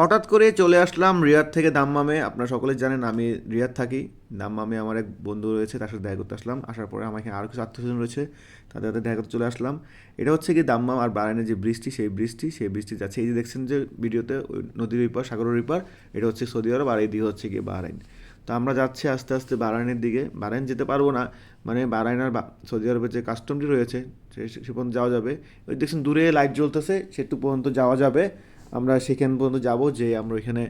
হঠাৎ করে চলে আসলাম রিয়াদ থেকে দাম্মামে। আপনারা সকলে জানেন আমি রিয়াদ থাকি। দাম্মামে আমার এক বন্ধু রয়েছে, তার সাথে দেখা করতে আসলাম। আসার পরে আমার এখানে আরও কিছু আত্মীয়স্বজন রয়েছে, তাদের সাথে দেখা করতে চলে আসলাম। এটা হচ্ছে কি দাম্মাম আর বারানের যে বৃষ্টি, সেই বৃষ্টি সেই বৃষ্টি যাচ্ছে। এই যে দেখছেন যে ভিডিওতে ওই নদীর ওইপার সাগরের ওইপার এটা হচ্ছে সৌদি আরব আর এই দিকে হচ্ছে গিয়ে বাহরাইন তো আমরা যাচ্ছি আস্তে আস্তে বারাইনের দিকে। বারাইন যেতে পারব না মানে বাহরাইন আর সৌদি আরবের যে কাস্টমটি রয়েছে, সে পর্যন্ত যাওয়া যাবে। ওই দেখছেন দূরে লাইট জ্বলতেছে সেটু পর্যন্ত যাওয়া যাবে। আমরা সেখান পর্যন্ত যাব, যে আমরা এখানে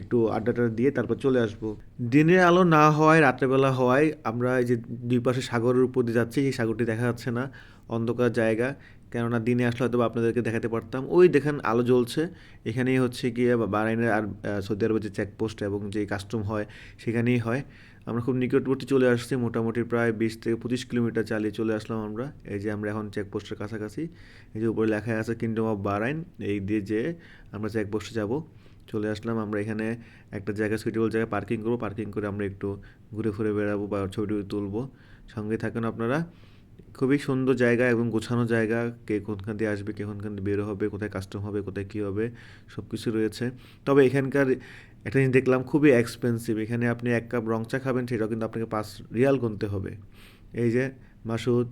একটু আড্ডাটা দিয়ে তারপর চলে আসব। দিনের আলো না হওয়ায়, রাত্রেবেলা হওয়ায় আমরা এই যে দুই পাশে সাগরের উপর দিয়ে যাচ্ছি সেই সাগরটি দেখা যাচ্ছে না, অন্ধকার জায়গা। কেননা দিনে আসলে হয়তো আপনাদেরকে দেখাতে পারতাম। ওই দেখেন আলো জ্বলছে। এখানেই হচ্ছে গিয়ে বা- বাহরাইনের আর সৌদি আরবের যে চেকপোস্ট এবং যে কাস্টম হয়, সেখানেই হয়। আমরা খুব নিকটবর্তী চলে আসছি, মোটামুটি প্রায় বিশ থেকে পঁচিশ কিলোমিটার চালিয়ে চলে আসলাম আমরা। এই যে আমরা এখন চেকপোস্টের কাছাকাছি। এই যে উপরে লেখা আছে কিংডম অফ বারাইন এই দিয়ে যে আমরা চেকপোস্টে যাব। চলে আসলাম আমরা এখানে একটা জায়গা সুইটেবল জায়গায় পার্কিং করব। পার্কিং করে আমরা একটু ঘুরে ঘুরে বেড়াবো বা ছবি টবি তুলবো। সঙ্গে থাকেন আপনারা। খুবই সুন্দর জায়গা এবং গোছানো জায়গা। কে কোনখান দিয়ে আসবে, কে কোনখান দিয়ে বেরো হবে, কোথায় কাস্টম হবে, কোথায় কী হবে সব কিছু রয়েছে। তবে এখানকার একটা জিনিস দেখলাম, খুবই এক্সপেন্সিভ এখানে আপনি এক কাপ রং চা খাবেন, সেটাও কিন্তু আপনাকে পাঁচ রিয়াল গুনতে হবে। এই যে মাসুদ,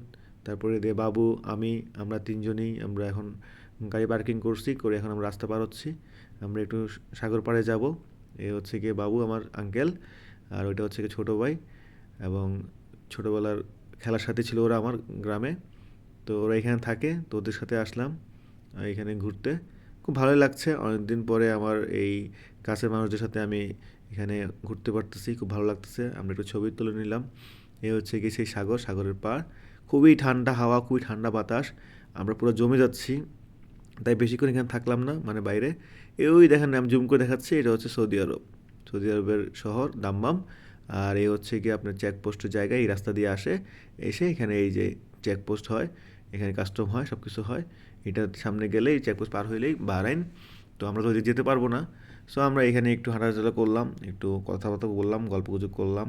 তারপরে দিয়ে বাবু, আমি, আমরা তিনজনই, আমরা এখন গাড়ি পার্কিং করছি, করে এখন আমরা রাস্তা পার হচ্ছি। আমরা একটু সাগর পাড়ে যাব। এ হচ্ছে গিয়ে বাবু, আমার আঙ্কেল আর ওইটা হচ্ছে গিয়ে ছোটো ভাই এবং ছোটোবেলার খেলার সাথে ছিল ওরা আমার গ্রামে। তো ওরা এখানে থাকে, তো ওদের সাথে আসলাম এখানে ঘুরতে। খুব ভালোই লাগছে, অনেকদিন পরে আমার এই কাছের মানুষদের সাথে আমি এখানে ঘুরতে পারতেছি, খুব ভালো লাগতেছে। আমরা একটু ছবি তুলে নিলাম। এ হচ্ছে কি সেই সাগর, সাগরের পাড়। খুবই ঠান্ডা হাওয়া, খুবই ঠান্ডা বাতাস। আমরা পুরো জমে যাচ্ছি, তাই বেশিক্ষণ এখানে থাকলাম না মানে বাইরে। এই দেখেন, আমি জুম করে দেখাচ্ছি, এটা হচ্ছে সৌদি আরব। সৌদি আরবের শহর, দাম্মাম। আর এই হচ্ছে কি আপনার চেকপোস্টের জায়গায় এই রাস্তা দিয়ে আসে, এসে এখানে এই যে চেকপোস্ট হয়, এখানে কাস্টম হয় সব কিছু হয়। এটা সামনে গেলেই চেকপোস্ট পার হইলেই বাহরাইন। তো আমরা তো যেতে পারব না। সো আমরা এখানে একটু হাঁটাচলা করলাম, একটু কথাবার্তা বললাম গল্প গুজব করলাম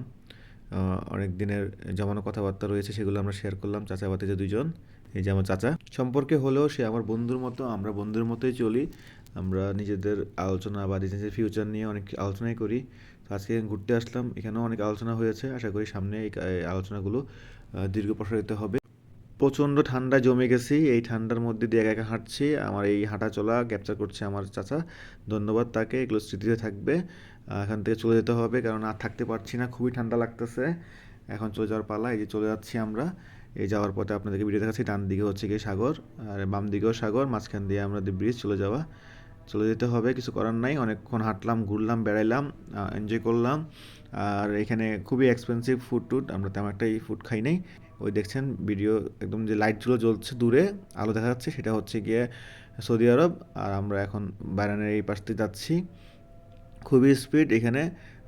অনেক দিনের জমানো কথাবার্তা রয়েছে, সেগুলো আমরা শেয়ার করলাম চাচা বাতিজা দুজন এই যে আমার চাচা। সম্পর্কে হলেও সে আমার বন্ধুর মতো, আমরা বন্ধুর মতোই চলি। আমরা নিজেদের আলোচনা বা নিজেদের ফিউচার নিয়ে অনেক আলোচনাই করি। তো আজকে ঘুরতে আসলাম। এখানেও অনেক আলোচনা হয়েছে। আশা করি সামনে এই আলোচনাগুলো দীর্ঘ প্রসারিত হবে। প্রচণ্ড ঠান্ডা জমে গেছি। এই ঠান্ডার মধ্যে দিয়ে একা একা হাঁটছি। আমার এই হাঁটা চলা ক্যাপচার করছে আমার চাচা। ধন্যবাদ তাকে। এগুলো স্মৃতিতে থাকবে। এখান থেকে চলে যেতে হবে। কারণ আর থাকতে পারছি না। খুবই ঠান্ডা লাগতেছে। এখন চলে যাওয়ার পালা। এই যে চলে যাচ্ছি আমরা। এই যাওয়ার পথে আপনাদেরকে ভিডিও দেখাচ্ছি। ডান দিকে হচ্ছে গিয়ে সাগর। আর বাম দিকেও সাগর। মাঝখান দিয়ে আমাদের ব্রিজ চলে যাওয়া। চলে যেতে হবে, কিছু করার নাই। অনেকক্ষণ হাঁটলাম, ঘুরলাম, বেড়াইলাম এনজয় করলাম। আর এখানে খুবই এক্সপেন্সিভ ফুড টুড, আমরা তেমন একটা এই ফুড খাই নাই। ওই দেখছেন ভিডিও একদম যে লাইটগুলো জ্বলছে দূরে, আলো দেখা যাচ্ছে, সেটা হচ্ছে গিয়ে সৌদি আরব। আর আমরা এখন বাইরানের এই পাশ দিয়ে যাচ্ছি। খুবই স্পিড এখানে,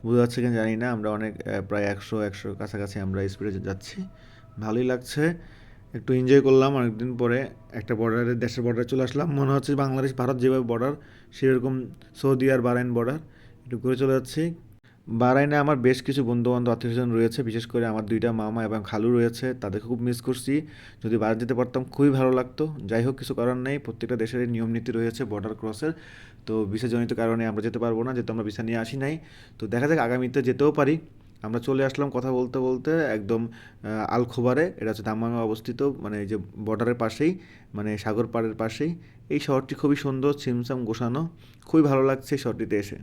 বোঝা যাচ্ছে কিনা জানি না, আমরা অনেক প্রায় একশো একশো কাছাকাছি আমরা স্পিডে যাচ্ছি। ভালোই লাগছে। একটু এনজয় করলাম অনেকদিন পরে একটা বর্ডারে দেশের বর্ডারে চলে আসলাম। মনে হচ্ছে বাংলাদেশ, ভারত যেভাবে বর্ডার সেরকম সৌদি আর বারাইন বর্ডার একটু ঘুরে চলে যাচ্ছি। বারাইনে আমার বেশ কিছু বন্ধু বান্ধব আত্মীয়স্বজন রয়েছে, বিশেষ করে আমার দুইটা মামা এবং খালু রয়েছে, তাদেরকে খুব মিস করছি। যদি বাইরে যেতে পারতাম, খুবই ভালো লাগতো। যাই হোক, কিছু করার নেই, প্রত্যেকটা দেশের নিয়ম নীতি রয়েছে বর্ডার ক্রসের তো ভিসাজনিত কারণে আমরা যেতে পারব না, যেহেতু আমরা ভিসা নিয়ে আসি নাই। তো দেখা যাক, আগামীতে যেতেও পারি। আমরা চলে আসলাম কথা বলতে বলতে একদম আলখোবারে। আল এটা হচ্ছে দাম্মামে অবস্থিত মানে এই যে বর্ডারের পাশেই মানে সাগর পাড়ের পাশেই। এই শহরটি খুবই সুন্দর ছিমছাম গোসানো খুবই ভালো লাগছে এই শহরটিতে এসে।